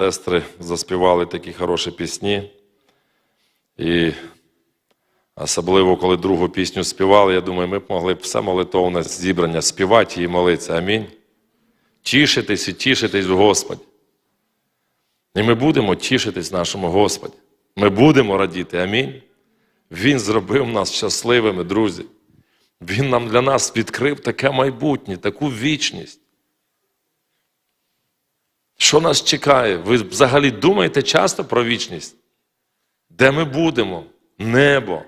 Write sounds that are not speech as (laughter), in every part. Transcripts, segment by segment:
Сестри заспівали такі хороші пісні. І особливо, коли другу пісню співали, я думаю, ми б могли б все молитовне зібрання співати і молитися. Амінь. Тішитись і тішитись в Господі. І ми будемо тішитись нашому Господі. Ми будемо радіти. Амінь. Він зробив нас щасливими, друзі. Він нам для нас відкрив таке майбутнє, таку вічність. Що нас чекає? Ви взагалі думаєте часто про вічність? Де ми будемо? Небо.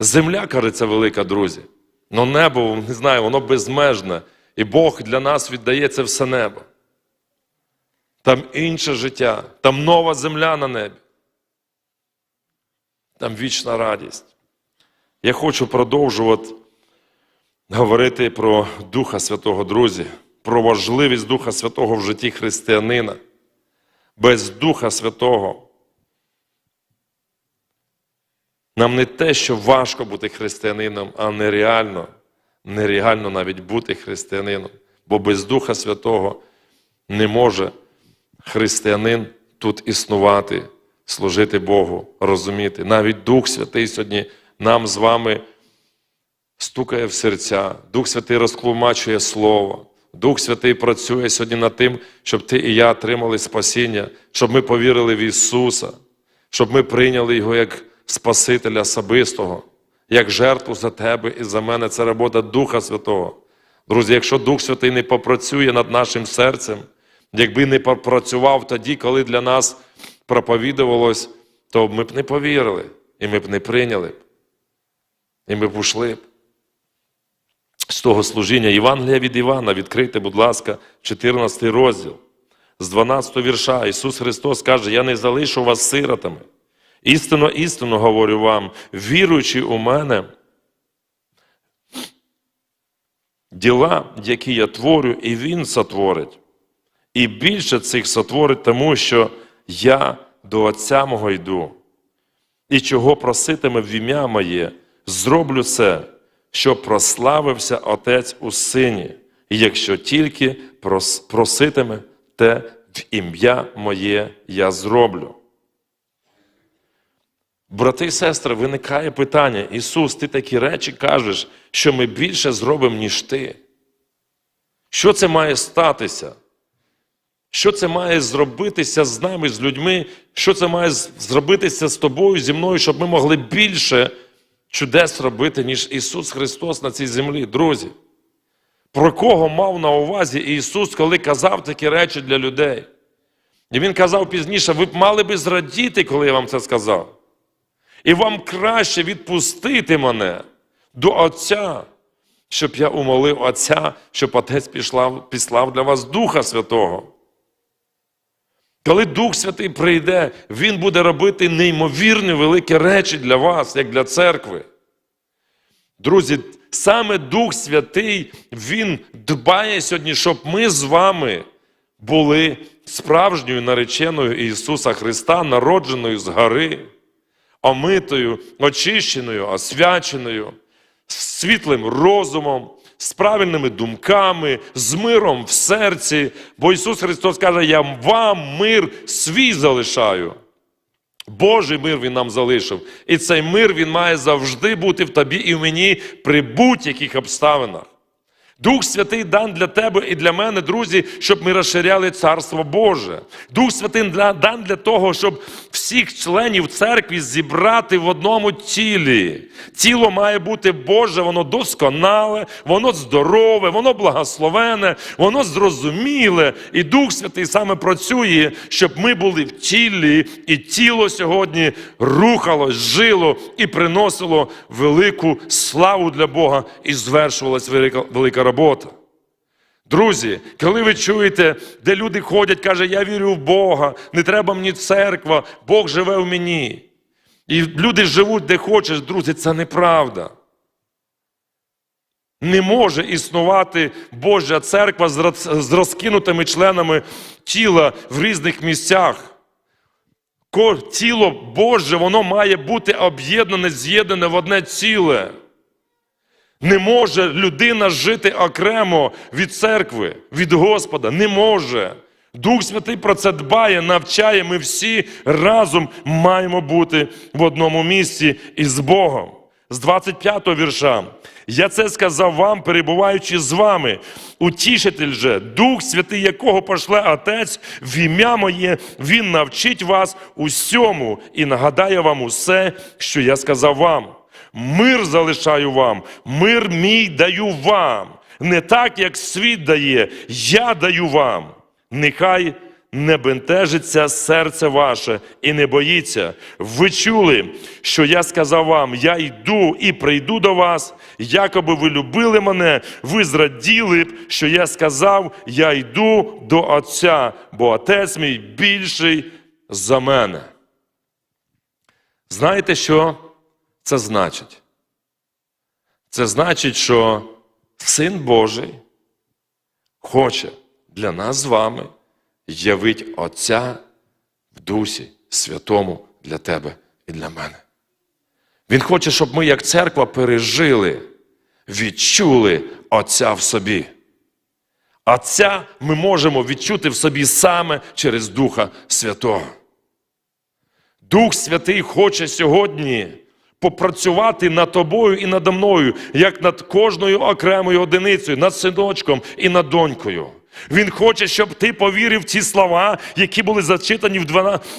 Земля, кажеться, велика, друзі. Но небо, не знаю, воно безмежне. І Бог для нас віддає це все небо. Там інше життя, там нова земля на небі. Там вічна радість. Я хочу продовжувати говорити про Духа Святого, друзі, про важливість Духа Святого в житті християнина. Без Духа Святого. Нам не те, що важко бути християнином, а нереально, нереально навіть бути християнином. Бо без Духа Святого не може християнин тут існувати, служити Богу, розуміти. Навіть Дух Святий сьогодні нам з вами стукає в серця, Дух Святий розклумачує Слово. Дух Святий працює сьогодні над тим, щоб ти і я отримали спасіння, щоб ми повірили в Ісуса, щоб ми прийняли Його як Спасителя особистого, як жертву за тебе і за мене. Це робота Духа Святого. Друзі, якщо Дух Святий не попрацює над нашим серцем, якби не попрацював тоді, коли для нас проповідувалось, то ми б не повірили, і ми б не прийняли б. І ми б ушли б. З того служіння Євангелія від Івана, відкрийте, будь ласка, 14 розділ. З 12 вірша Ісус Христос каже: Я не залишу вас сиротами. Істинно, істинно говорю вам, віруючи у мене, діла, які я творю, і Він сотворить. І більше цих сотворить, тому що я до Отця мого йду. І чого проситиме в ім'я моє, зроблю це, щоб прославився Отець у Сині, якщо тільки проситиме те в ім'я моє я зроблю. Брати і сестри, виникає питання: Ісус, ти такі речі кажеш, що ми більше зробимо, ніж ти. Що це має статися? Що це має зробитися з нами, з людьми? Що це має зробитися з тобою, зі мною, щоб ми могли більше чудес робити, ніж Ісус Христос на цій землі, друзі? Про кого мав на увазі Ісус, коли казав такі речі для людей? І Він казав пізніше, ви б мали би зрадіти, коли я вам це сказав. І вам краще відпустити мене до Отця, щоб я умолив Отця, щоб Отець післав, для вас Духа Святого. Коли Дух Святий прийде, Він буде робити неймовірні великі речі для вас, як для церкви. Друзі, саме Дух Святий, Він дбає сьогодні, щоб ми з вами були справжньою нареченою Ісуса Христа, народженою з гори, омитою, очищеною, освяченою, світлим розумом, з правильними думками, з миром в серці. Бо Ісус Христос каже: Я вам мир свій залишаю. Божий мир Він нам залишив. І цей мир Він має завжди бути в тобі і в мені при будь-яких обставинах. Дух Святий дан для тебе і для мене, друзі, щоб ми розширяли Царство Боже. Дух Святий дан для того, щоб всіх членів церкви зібрати в одному тілі. Тіло має бути Боже, воно досконале, воно здорове, воно благословене, воно зрозуміле. І Дух Святий саме працює, щоб ми були в тілі, і тіло сьогодні рухалось, жило і приносило велику славу для Бога і звершувалась велика, велика робота. Друзі, коли ви чуєте, де люди ходять, каже, я вірю в Бога, не треба мені церква, Бог живе в мені. І люди живуть де хочеш, друзі, це неправда. Не може існувати Божа церква з розкинутими членами тіла в різних місцях. Тіло Боже, воно має бути об'єднане, з'єднане в одне ціле. Не може людина жити окремо від церкви, від Господа. Не може. Дух Святий про це дбає, навчає. Ми всі разом маємо бути в одному місці із Богом. З 25 го вірша. Я це сказав вам, перебуваючи з вами. Утішитель же, Дух Святий, якого пошле Отець в ім'я моє, Він навчить вас усьому і нагадає вам усе, що я сказав вам. Мир залишаю вам, мир мій даю вам. Не так, як світ дає, я даю вам. Нехай не бентежиться серце ваше і не боїться. Ви чули, що я сказав вам: я йду і прийду до вас, якоби ви любили мене, ви зраділи б, що я сказав: я йду до Отця, бо Отець мій більший за мене. Знаєте, що це значить? Це значить, що Син Божий хоче для нас з вами явить Отця в Дусі Святому для тебе і для мене. Він хоче, щоб ми, як церква, пережили, відчули Отця в собі. Отця ми можемо відчути в собі саме через Духа Святого. Дух Святий хоче сьогодні попрацювати над тобою і надо мною, як над кожною окремою одиницею, над синочком і над донькою. Він хоче, щоб ти повірив ті слова, які були зачитані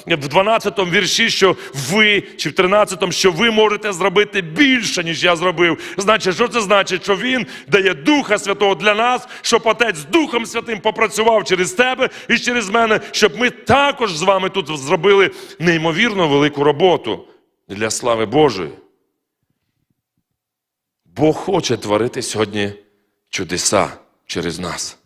в 12 му вірші, що ви, чи в 13, му що ви можете зробити більше, ніж я зробив. Значить, що це значить? Що Він дає Духа Святого для нас, щоб Отець з Духом Святим попрацював через тебе і через мене, щоб ми також з вами тут зробили неймовірно велику роботу для слави Божої. Бог хоче творити сьогодні чудеса через нас.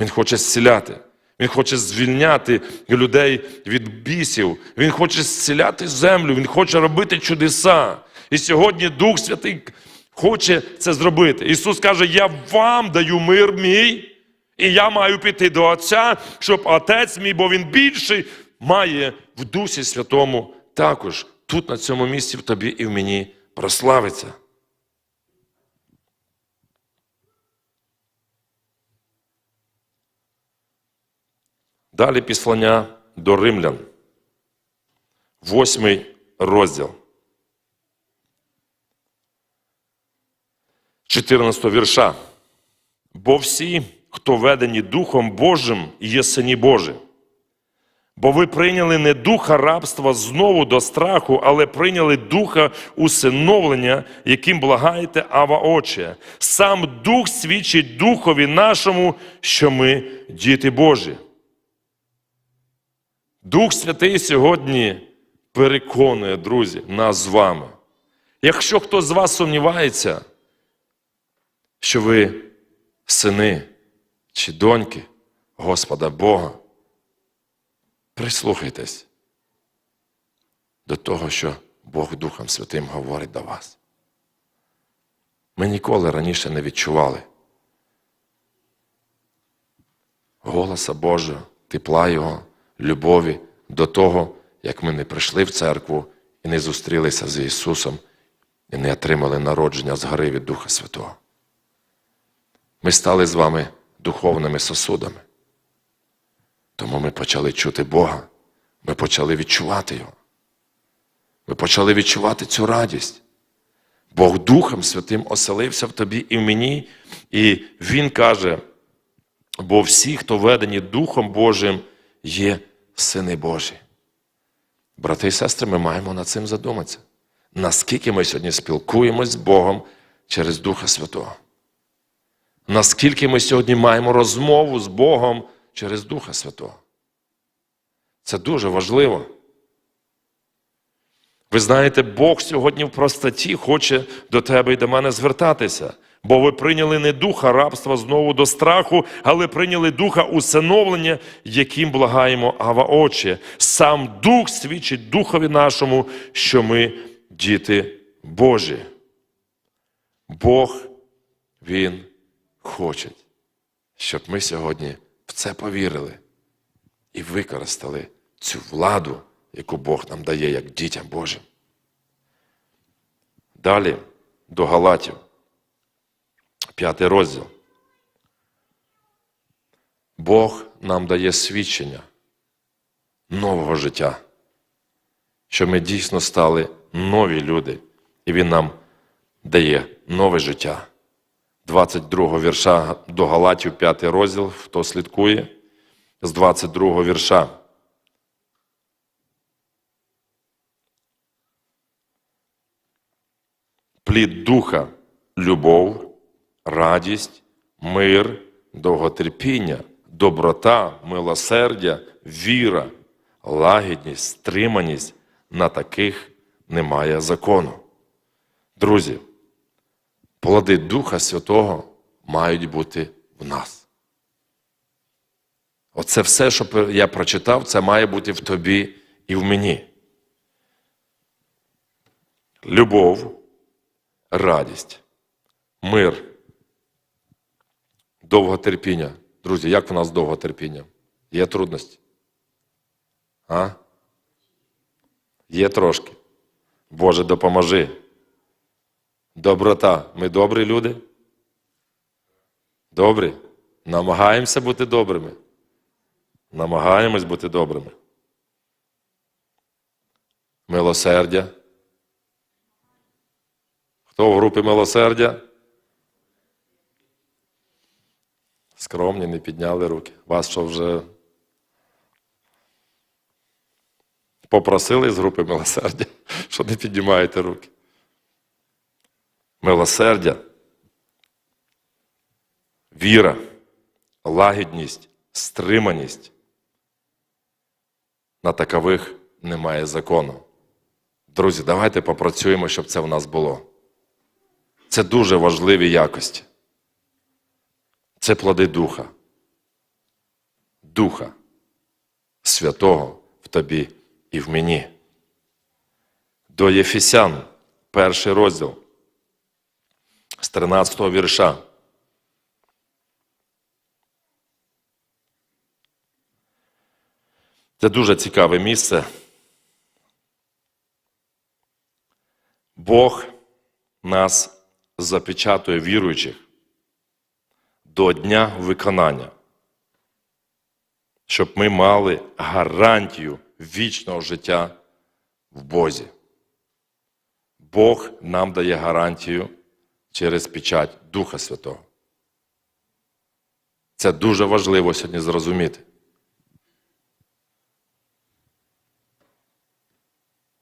Він хоче зціляти. Він хоче звільняти людей від бісів. Він хоче зціляти землю, Він хоче робити чудеса. І сьогодні Дух Святий хоче це зробити. Ісус каже: Я вам даю мир мій, і я маю піти до Отця, щоб Отець мій, бо Він більший, має в Дусі Святому також тут, на цьому місці, в тобі і в мені прославиться. Далі післання до римлян, восьмий розділ. 14 вірша. Бо всі, хто ведені Духом Божим, є сині Божі. Бо ви прийняли не духа рабства знову до страху, але прийняли духа усиновлення, яким благаєте Ава Отче. Сам Дух свідчить Духові нашому, що ми діти Божі. Дух Святий сьогодні переконує, друзі, нас з вами. Якщо хтось з вас сумнівається, що ви сини чи доньки Господа Бога, прислухайтесь до того, що Бог Духом Святим говорить до вас. Ми ніколи раніше не відчували голоса Божого, тепла Його любові до того, як ми не прийшли в церкву і не зустрілися з Ісусом і не отримали народження з гори від Духа Святого. Ми стали з вами духовними сосудами. Тому ми почали чути Бога, ми почали відчувати Його. Ми почали відчувати цю радість. Бог Духом Святим оселився в тобі і в мені, і Він каже, бо всі, хто ведені Духом Божим, є сини Божі. Брати і сестри, ми маємо над цим задуматися. Наскільки ми сьогодні спілкуємось з Богом через Духа Святого? Наскільки ми сьогодні маємо розмову з Богом через Духа Святого? Це дуже важливо. Ви знаєте, Бог сьогодні в простоті хоче до тебе і до мене звертатися. Бо ви прийняли не духа рабства знову до страху, але прийняли духа усиновлення, яким благаємо Ава Отче. Сам Дух свідчить Духові нашому, що ми діти Божі. Бог, Він хоче, щоб ми сьогодні це повірили і використали цю владу, яку Бог нам дає як дітям Божим. Далі до Галатів. П'ятий розділ. Бог нам дає свідчення нового життя, що ми дійсно стали нові люди, і Він нам дає нове життя. 22 вірша до Галатів, 5 розділ, хто слідкує, з 22 вірша. Плід духа, любов, радість, мир, довготерпіння, доброта, милосердя, віра, лагідність, стриманість. На таких немає закону. Друзі, плоди Духа Святого мають бути в нас. Оце все, що я прочитав, це має бути в тобі і в мені. Любов, радість, мир, довготерпіння. Друзі, як в нас довготерпіння? Є трудності? А? Є трошки. Боже, допоможи. Доброта. Ми добрі люди? Добрі? Намагаємося бути добрими. Намагаємось бути добрими. Милосердя. Хто в групі милосердя? Скромні, не підняли руки. Вас що вже попросили з групи милосердя, (laughs) що не піднімаєте руки. Милосердя, віра, лагідність, стриманість. На такових немає закону. Друзі, давайте попрацюємо, щоб це в нас було. Це дуже важливі якості. Це плоди Духа. Духа Святого в тобі і в мені. До Єфесян, перший розділ з 13 вірша. Це дуже цікаве місце. Бог нас запечатує віруючих до дня виконання, щоб ми мали гарантію вічного життя в Бозі. Бог нам дає гарантію через печать Духа Святого. Це дуже важливо сьогодні зрозуміти.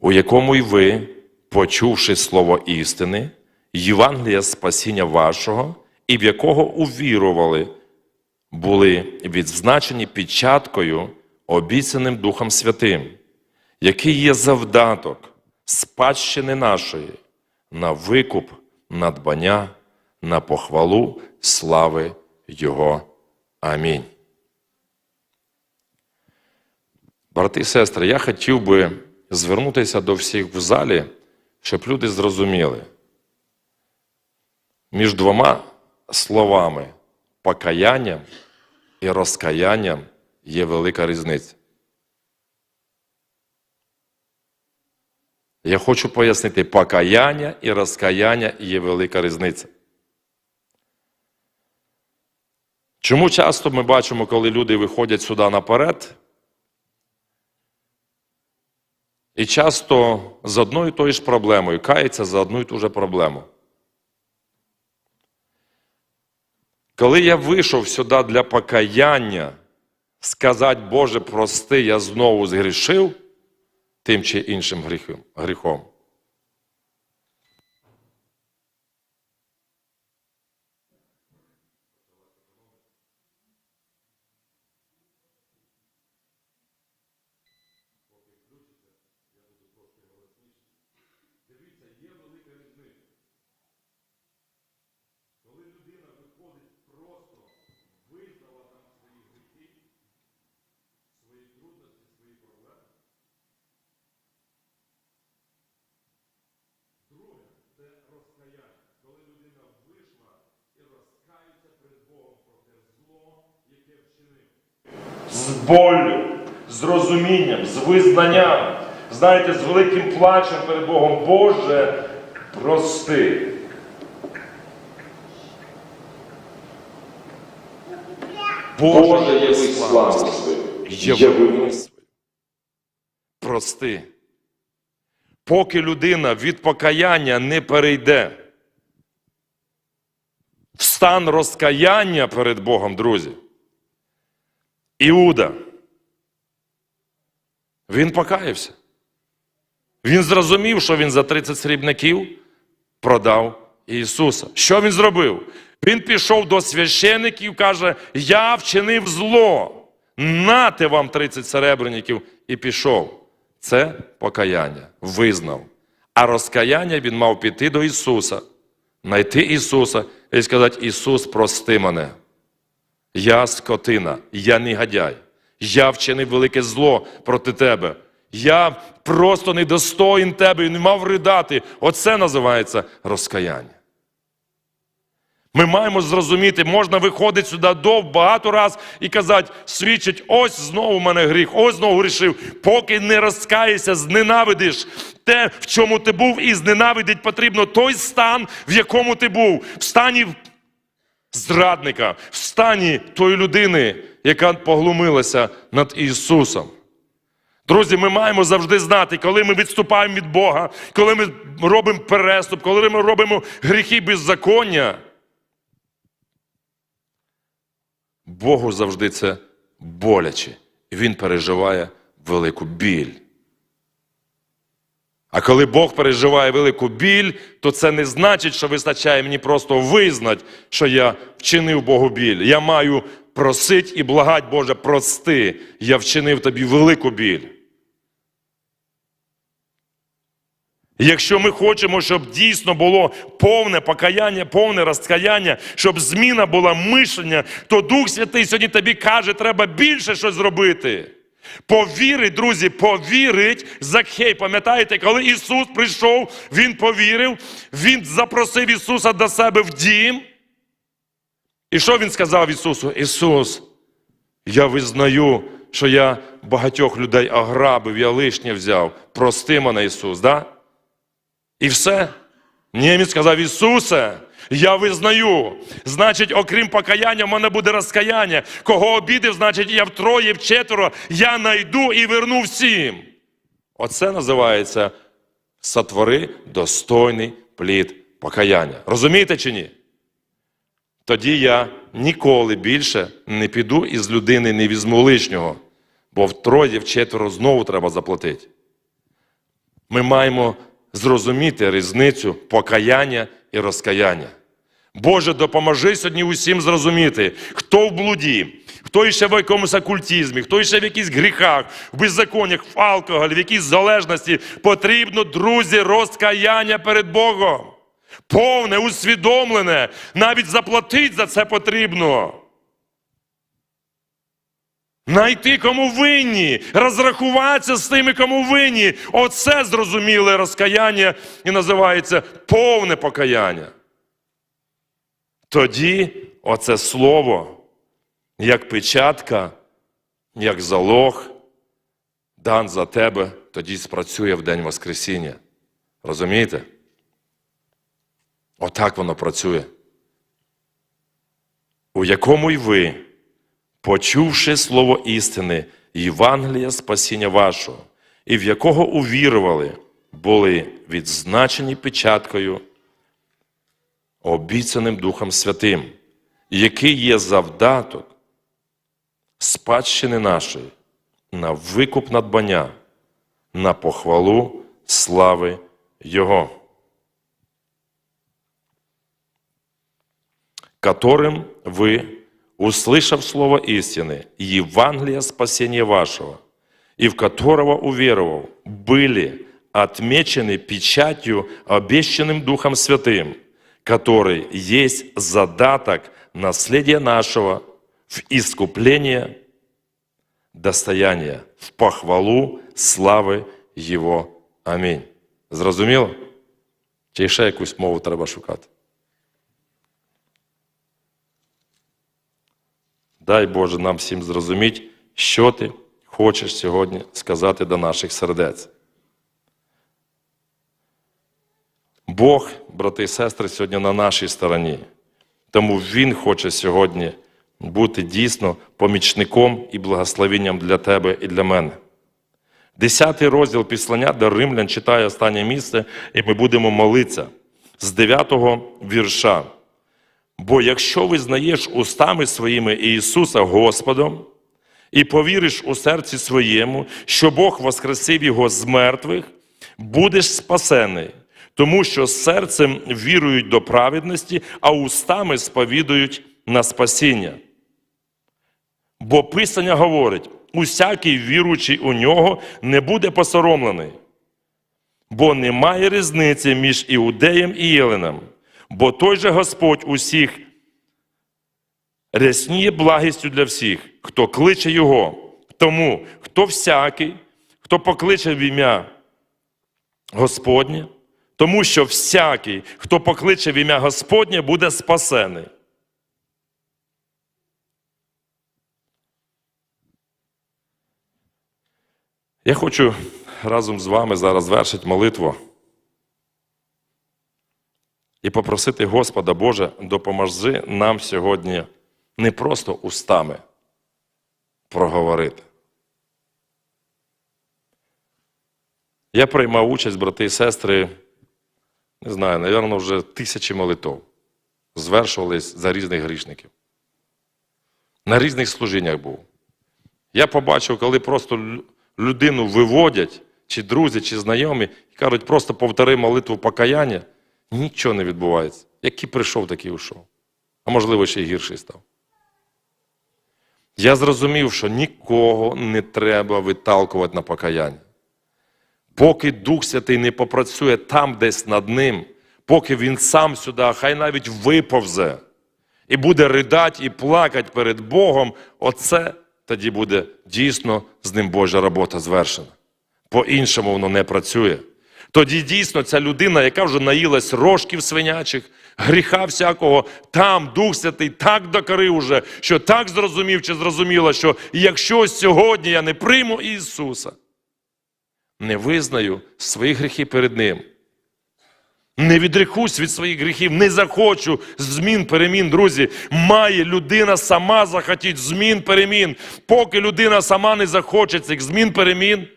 У якому й ви, почувши слово істини, Євангелія спасіння вашого, і в якого увірували, були відзначені печаткою, обіцяним Духом Святим, який є завдаток спадщини нашої на викуп, надбання, на похвалу слави Його. Амінь. Брати і сестри, я хотів би звернутися до всіх в залі, щоб люди зрозуміли. Між двома словами покаянням і розкаянням є велика різниця. Я хочу пояснити, покаяння і розкаяння є велика різниця. Чому часто ми бачимо, коли люди виходять сюди наперед, і часто з одною і тою ж проблемою каються за одну і ту ж проблему. Коли я вийшов сюди для покаяння, сказати, Боже, прости, я знову згрішив тим чи іншим гріхом. З болю, з розумінням, з визнанням, знаєте, з великим плачем перед Богом, Боже, прости. Боже, яви славу свою, яви свою. Прости. Поки людина від покаяння не перейде в стан розкаяння перед Богом, друзі. Іуда. Він покаявся. Він зрозумів, що він за 30 срібників продав Ісуса. Що він зробив? Він пішов до священиків, каже: Я вчинив зло. Нате вам 30 серебряників і пішов. Це покаяння, визнав. А розкаяння він мав піти до Ісуса, знайти Ісуса і сказати: Ісус, прости мене. Я скотина, я негодяй. Я вчинив велике зло проти тебе. Я просто недостоїн тебе і не мав ридати. Оце називається розкаяння. Ми маємо зрозуміти, можна виходити сюди дов багато раз і казати, свідчить, ось знову в мене гріх, ось знову грішив. Поки не розкаєшся, зненавидиш те, в чому ти був, і зненавидить потрібно той стан, в якому ти був, в стані зрадника, в стані тої людини, яка поглумилася над Ісусом. Друзі, ми маємо завжди знати, коли ми відступаємо від Бога, коли ми робимо переступ, коли ми робимо гріхи беззаконня. Богу завжди це боляче. Він переживає велику біль. А коли Бог переживає велику біль, то це не значить, що вистачає мені просто визнати, що я вчинив Богу біль. Я маю просить і благать, Боже, прости, я вчинив тобі велику біль. Якщо ми хочемо, щоб дійсно було повне покаяння, повне розкаяння, щоб зміна була мишлення, то Дух Святий сьогодні тобі каже, треба більше щось зробити. Повірить, друзі, повірить Закхей. Пам'ятаєте, коли Ісус прийшов, Він повірив, Він запросив Ісуса до себе в дім. І що Він сказав Ісусу? Ісус, я визнаю, що я багатьох людей ограбив, я лишнє взяв. Прости мене, Ісус, да? І все. Ні, він сказав, Ісусе, я визнаю. Значить, окрім покаяння, в мене буде розкаяння. Кого обідив, значить, я втроє, вчетверо, я найду і верну всім. Оце називається сотвори достойний плід покаяння. Розумієте чи ні? Тоді я ніколи більше не піду із людини, не візьму лишнього, бо втроє, вчетверо знову треба заплатити. Ми маємо зрозуміти різницю покаяння і розкаяння. Боже, допоможи сьогодні усім зрозуміти, хто в блуді, хто ще в якомусь окультизмі, хто ще в якихось гріхах, в беззаконнях, в алкоголі, в якійсь залежності. Потрібно, друзі, розкаяння перед Богом. Повне, усвідомлене, навіть заплатити за це потрібно. Найти кому винні, розрахуватися з тими, кому винні. Оце зрозуміле розкаяння і називається повне покаяння. Тоді оце слово, як печатка, як залог, дан за тебе, тоді спрацює в день Воскресіння. Розумієте? Отак воно працює. У якому й ви почувши слово істини, Євангелія спасіння вашого, і в якого увірували, були відзначені печаткою, обіцяним Духом Святим, який є завдаток спадщини нашої, на викуп надбання, на похвалу слави Його. которым вы, услышав слово истины, Евангелие спасения вашего, и в которого уверовал, были отмечены печатью, обещанным Духом Святым, который есть задаток наследия нашего в искупление достояния, в похвалу слави Його. Амінь. Зрозуміло? Чи ще якусь мову треба шукати? Дай Боже нам всім зрозуміти, що ти хочеш сьогодні сказати до наших сердець. Бог, брати і сестри, сьогодні на нашій стороні. Тому Він хоче сьогодні бути дійсно помічником і благословенням для тебе і для мене. Десятий розділ післання до римлян читає останнє місце, і ми будемо молитися з 9-го вірша. Бо якщо визнаєш устами своїми Ісуса Господом і повіриш у серці своєму, що Бог воскресив Його з мертвих, будеш спасений, тому що серцем вірують до праведності, а устами сповідують на спасіння. Бо Писання говорить: усякий віруючий у нього не буде посоромлений. Бо немає різниці між іудеєм і єленом, бо той же Господь усіх рясніє благістю для всіх, хто кличе Його. Тому хто всякий, хто покличе в ім'я Господнє, тому що всякий, хто покличе в ім'я Господнє, буде спасений. Я хочу разом з вами зараз звершити молитву і попросити Господа Боже, допоможи нам сьогодні не просто устами проговорити. Я приймав участь, брати і сестри, не знаю, напевно, вже тисячі молитов звершувались за різних грішників. На різних служіннях був. Я побачив, коли просто людину виводять, чи друзі, чи знайомі, і кажуть, просто повтори молитву покаяння, нічого не відбувається. Який прийшов, такий ушов. А можливо, ще й гірший став. Я зрозумів, що нікого не треба виталкувати на покаяння. Поки Дух Святий не попрацює там десь над ним, поки він сам сюди, хай навіть виповзе і буде ридати і плакати перед Богом, оце тоді буде дійсно з ним Божа робота звершена. По-іншому воно не працює. Тоді дійсно ця людина, яка вже наїлась рожків свинячих, гріха всякого, там Дух Святий так докорив уже, що так зрозумів чи зрозуміла, що якщо сьогодні я не прийму Ісуса, не визнаю свої гріхи перед Ним, не відрекусь від своїх гріхів, не захочу змін, перемін, друзі. Має людина сама захотіть змін, перемін. Поки людина сама не захоче цих змін, перемін,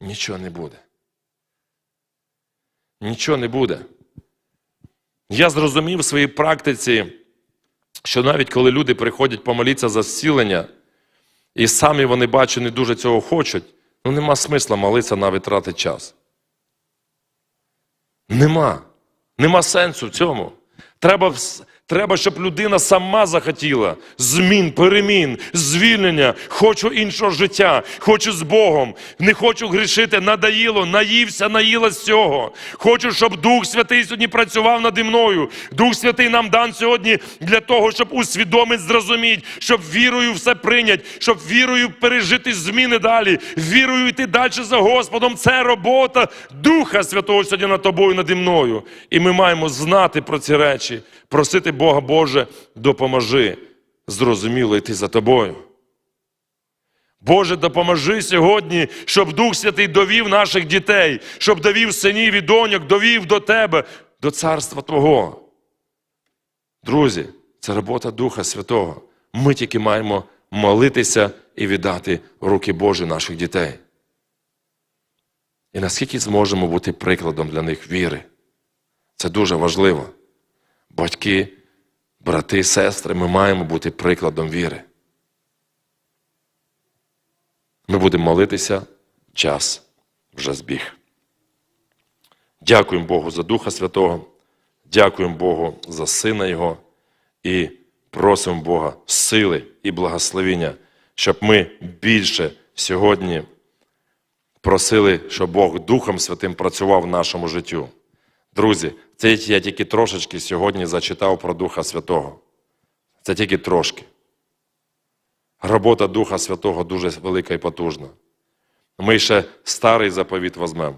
нічого не буде. Нічого не буде. Я зрозумів в своїй практиці, що навіть коли люди приходять помолитися за зцілення, і самі вони бачу, не дуже цього хочуть, ну нема смисла молитися навіть тратити час. Нема. Нема сенсу в цьому. Треба, треба, щоб людина сама захотіла змін, перемін, звільнення. Хочу іншого життя, хочу з Богом, не хочу грішити, надоїло, наївся, наїлась цього. Хочу, щоб Дух Святий сьогодні працював наді мною. Дух Святий нам дан сьогодні для того, щоб усвідомити, зрозуміти, щоб вірою все прийняти, щоб вірою пережити зміни далі, вірою йти далі за Господом. Це робота Духа Святого сьогодні над тобою, наді мною. І ми маємо знати про ці речі, просити Бога Боже, допоможи зрозуміло йти за тобою. Боже, допоможи сьогодні, щоб Дух Святий довів наших дітей, щоб довів синів і доньок, довів до Тебе, до царства Твого. Друзі, це робота Духа Святого. Ми тільки маємо молитися і віддати руки Божі наших дітей. І наскільки зможемо бути прикладом для них віри. Це дуже важливо. Батьки, брати, сестри, ми маємо бути прикладом віри. Ми будемо молитися, час вже збіг. Дякуємо Богу за Духа Святого, дякуємо Богу за Сина Його і просимо Бога сили і благословення, щоб ми більше сьогодні просили, щоб Бог Духом Святим працював в нашому життю. Друзі, це я тільки трошечки сьогодні зачитав про Духа Святого. Це тільки трошки. Робота Духа Святого дуже велика і потужна. Ми ще старий заповіт візьмемо.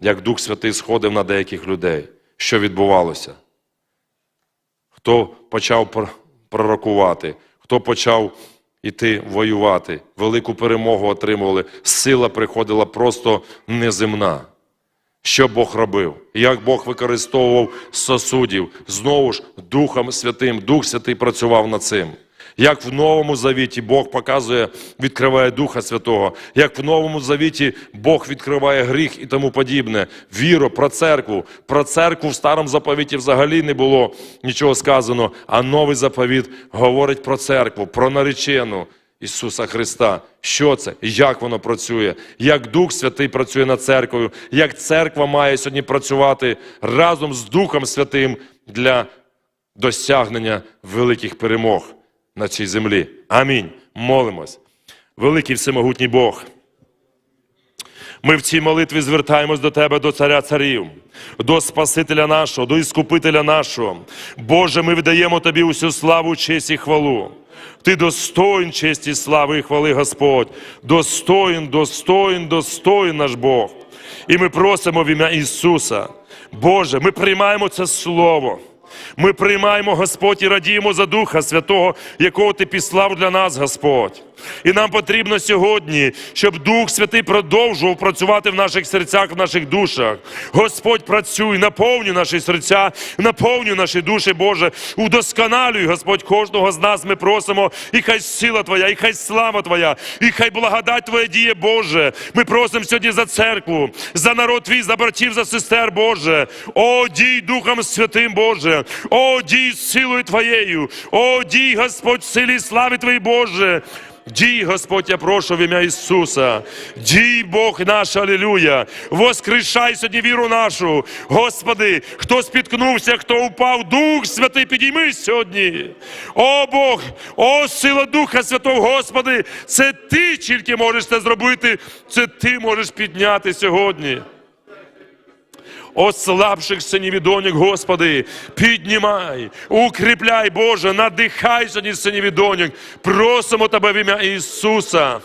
Як Дух Святий сходив на деяких людей, що відбувалося? Хто почав пророкувати, хто почав іти воювати, велику перемогу отримували, сила приходила просто неземна. Що Бог робив? Як Бог використовував сосудів? Знову ж Духом Святим, Дух Святий працював над цим. Як в Новому Завіті Бог показує, відкриває Духа Святого, як в Новому Завіті Бог відкриває гріх і тому подібне. Віру про церкву. Про церкву в старому заповіті взагалі не було нічого сказано, а новий заповіт говорить про церкву, про наречену. Ісуса Христа. Що це? Як воно працює? Як Дух Святий працює над церквою? Як церква має сьогодні працювати разом з Духом Святим для досягнення великих перемог на цій землі? Амінь. Молимось. Великий всемогутній Бог. Ми в цій молитві звертаємось до Тебе, до Царя Царів, до Спасителя нашого, до Іскупителя нашого. Боже, ми віддаємо Тобі усю славу, честь і хвалу. Ти достоїн честі, слави і хвали, Господь. Достоїн, достоїн, достоїн наш Бог. І ми просимо в ім'я Ісуса. Боже, ми приймаємо це Слово. Ми приймаємо, Господь, і радіємо за Духа Святого, якого Ти післав для нас, Господь. І нам потрібно сьогодні, щоб Дух Святий продовжував працювати в наших серцях, в наших душах. Господь, працюй, наповнюй наші серця, наповнюй наші душі, Боже, удосконалюй, Господь, кожного з нас ми просимо, і хай сила Твоя, і хай слава Твоя, і хай благодать Твоя діє, Боже. Ми просимо сьогодні за церкву, за народ Твій, за братів, за сестер, Боже. О, дій Духом Святим, Боже. О, дій силою Твоєю. О, дій, Господь, силі слави Твоїй, Боже. Дій, Господь, я прошу в ім'я Ісуса. Дій, Бог наш, алілюя. Воскрешай сьогодні віру нашу. Господи, хто спіткнувся, хто упав, Дух Святий, підійми сьогодні. О Бог, о сила Духа Святого, Господи, це Ти тільки можеш це зробити, це Ти можеш підняти сьогодні. О слабших синів і доньок, Господи, піднімай, укріпляй, Боже, надихай сьогодні синів і доньок. Просимо Тебе в ім'я Ісуса.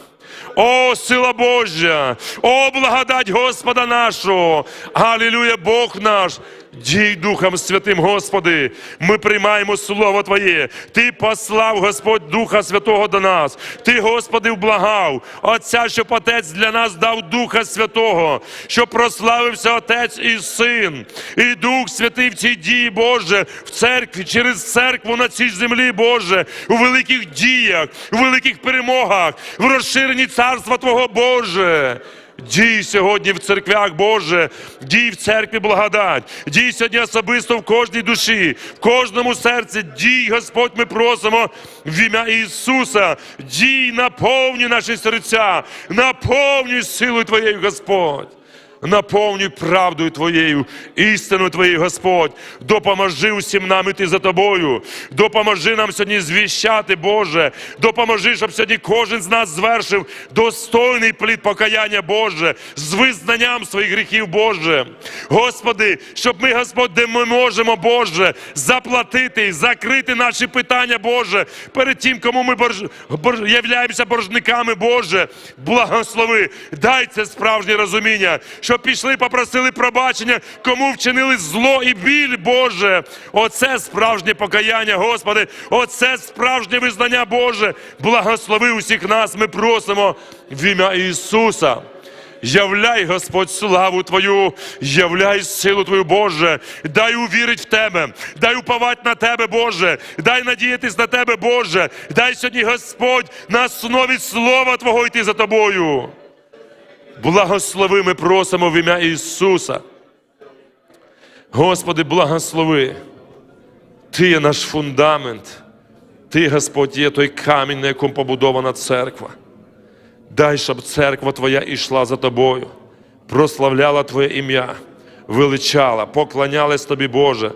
О, сила Божа, о, благодать Господа нашого. Алілюя, Бог наш. Дій Духом Святим, Господи, ми приймаємо Слово Твоє. Ти послав, Господь, Духа Святого до нас. Ти, Господи, вблагав Отця, щоб Отець для нас дав Духа Святого, щоб прославився Отець і Син, і Дух Святий в цій дії, Боже, в церкві, через церкву на цій землі, Боже, у великих діях, у великих перемогах, в розширенні царства Твого, Боже. Дій сьогодні в церквях, Боже, дій в церкві благодать, дій сьогодні особисто в кожній душі, в кожному серці. Дій, Господь, ми просимо в ім'я Ісуса. Дій, наповнюй наші серця, наповнюй силою Твоєю, Господь. Наповнюй правдою Твоєю, істиною Твоєю, Господь. Допоможи усім нам іти за Тобою. Допоможи нам сьогодні звіщати, Боже. Допоможи, щоб сьогодні кожен з нас звершив достойний плід покаяння, Боже, з визнанням своїх гріхів, Боже. Господи, щоб ми, Господь, де ми можемо, Боже, заплатити, закрити наші питання, Боже, перед тим, кому ми борж... бор... являємося боржниками, Боже. Благослови, дай це справжнє розуміння, щоб пішли, попросили пробачення, кому вчинили зло і біль, Боже. Оце справжнє покаяння, Господи, оце справжнє визнання, Боже. Благослови усіх нас, ми просимо в ім'я Ісуса. Являй, Господь, славу Твою, являй силу Твою, Боже, дай увірить в Тебе, дай уповать на Тебе, Боже, дай надіятись на Тебе, Боже, дай сьогодні, Господь, на основі Слова Твого йти за Тобою. Благослови, ми просимо в ім'я Ісуса. Господи, благослови. Ти є наш фундамент. Ти, Господь, є той камінь, на якому побудована церква. Дай, щоб церква Твоя ішла за Тобою, прославляла Твоє ім'я, величала, поклонялась Тобі, Боже.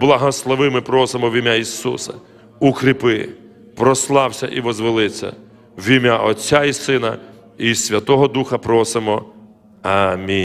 Благослови, ми просимо в ім'я Ісуса. Укріпи, прослався і возвелиться. В ім'я Отця і Сина і Святого Духа просимо. Амінь.